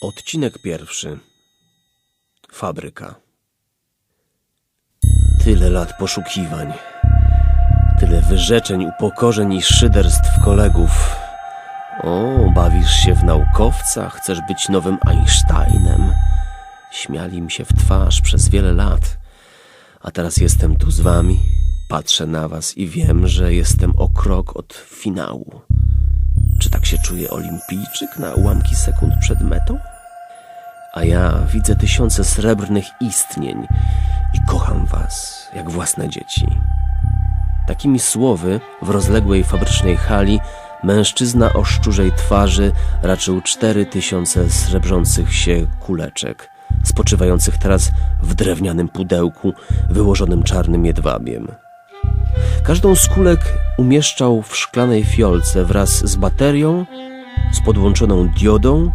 Odcinek pierwszy. Fabryka. Tyle lat poszukiwań. Tyle wyrzeczeń, upokorzeń i szyderstw kolegów. O, bawisz się w naukowca, chcesz być nowym Einsteinem. Śmiali mi się w twarz przez wiele lat. A teraz jestem tu z wami, patrzę na was i wiem, że jestem o krok od finału. Czy tak się czuje olimpijczyk na ułamki sekund przed metą? A ja widzę tysiące srebrnych istnień i kocham was jak własne dzieci. Takimi słowy w rozległej fabrycznej hali mężczyzna o szczurzej twarzy raczył cztery tysiące srebrzących się kuleczek, spoczywających teraz w drewnianym pudełku wyłożonym czarnym jedwabiem. Każdą z kulek umieszczał w szklanej fiolce wraz z baterią, z podłączoną diodą,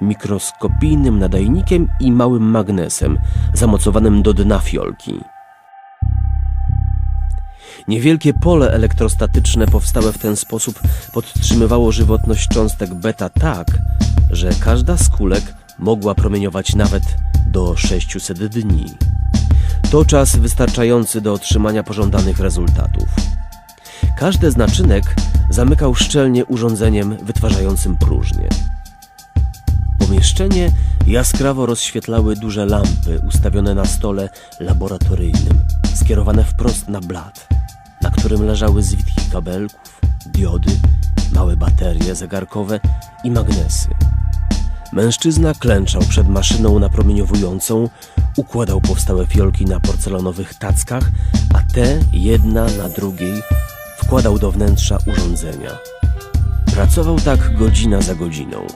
mikroskopijnym nadajnikiem i małym magnesem zamocowanym do dna fiolki. Niewielkie pole elektrostatyczne powstałe w ten sposób podtrzymywało żywotność cząstek beta tak, że każda z kulek mogła promieniować nawet do 600 dni. To czas wystarczający do otrzymania pożądanych rezultatów. Każdy z naczynek zamykał szczelnie urządzeniem wytwarzającym próżnię. Pomieszczenie jaskrawo rozświetlały duże lampy ustawione na stole laboratoryjnym, skierowane wprost na blat, na którym leżały zwitki kabelków, diody, małe baterie zegarkowe i magnesy. Mężczyzna klęczał przed maszyną napromieniowującą, układał powstałe fiolki na porcelanowych tackach, a te jedna na drugiej wkładał do wnętrza urządzenia. Pracował tak godzina za godziną.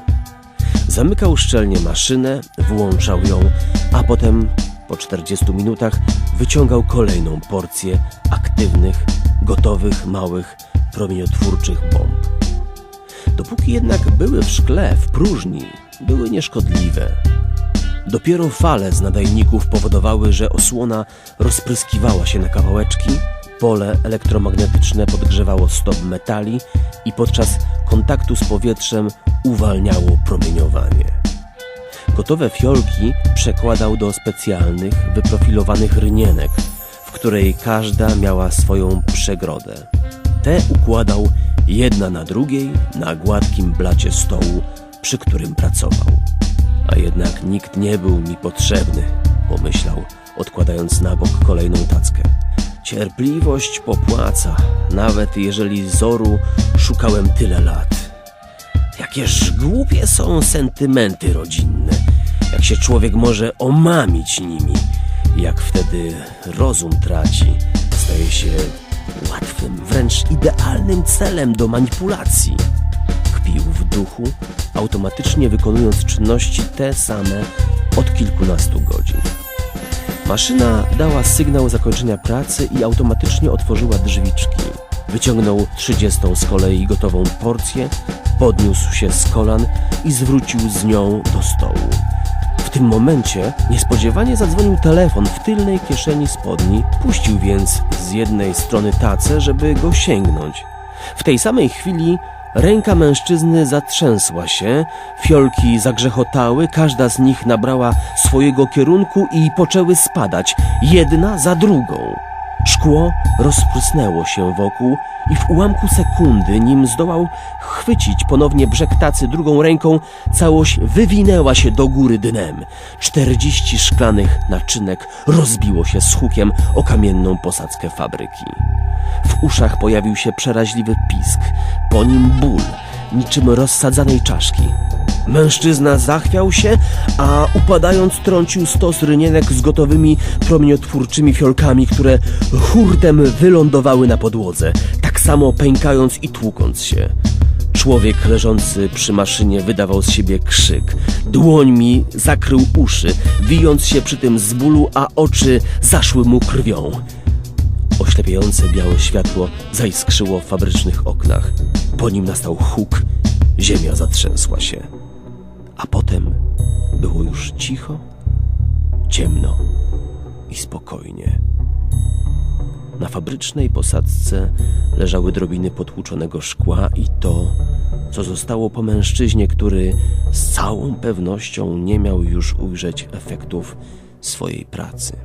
Zamykał szczelnie maszynę, włączał ją, a potem po 40 minutach wyciągał kolejną porcję aktywnych, gotowych, małych, promieniotwórczych bomb. Dopóki jednak były w szkle, w próżni, były nieszkodliwe. Dopiero fale z nadajników powodowały, że osłona rozpryskiwała się na kawałeczki, pole elektromagnetyczne podgrzewało stop metali i podczas kontaktu z powietrzem uwalniało promieniowanie. Gotowe fiolki przekładał do specjalnych, wyprofilowanych rynienek, w której każda miała swoją przegrodę. Te układał jedna na drugiej na gładkim blacie stołu, przy którym pracował. A jednak nikt nie był mi potrzebny, pomyślał, odkładając na bok kolejną tackę. Cierpliwość popłaca, nawet jeżeli zoru szukałem tyle lat. Jakież głupie są sentymenty rodzinne, jak się człowiek może omamić nimi, jak wtedy rozum traci, staje się łatwym, wręcz idealnym celem do manipulacji. Kpił w duchu, automatycznie wykonując czynności te same od kilkunastu godzin. Maszyna dała sygnał zakończenia pracy i automatycznie otworzyła drzwiczki. Wyciągnął trzydziestą z kolei gotową porcję, podniósł się z kolan i zwrócił z nią do stołu. W tym momencie niespodziewanie zadzwonił telefon w tylnej kieszeni spodni, puścił więc z jednej strony tacę, żeby go sięgnąć. W tej samej chwili ręka mężczyzny zatrzęsła się, fiolki zagrzechotały, każda z nich nabrała swojego kierunku i poczęły spadać, jedna za drugą. Szkło rozprysnęło się wokół i w ułamku sekundy, nim zdołał chwycić ponownie brzeg tacy drugą ręką, całość wywinęła się do góry dnem. Czterdzieści szklanych naczynek rozbiło się z hukiem o kamienną posadzkę fabryki. W uszach pojawił się przeraźliwy pisk, po nim ból, niczym rozsadzanej czaszki. Mężczyzna zachwiał się, a upadając trącił stos rynienek z gotowymi promieniotwórczymi fiolkami, które hurtem wylądowały na podłodze, tak samo pękając i tłukąc się. Człowiek leżący przy maszynie wydawał z siebie krzyk. Dłońmi zakrył uszy, wijąc się przy tym z bólu, a oczy zaszły mu krwią. Oślepiające białe światło zaiskrzyło w fabrycznych oknach. Po nim nastał huk, ziemia zatrzęsła się. A potem było już cicho, ciemno i spokojnie. Na fabrycznej posadzce leżały drobiny potłuczonego szkła i to, co zostało po mężczyźnie, który z całą pewnością nie miał już ujrzeć efektów swojej pracy.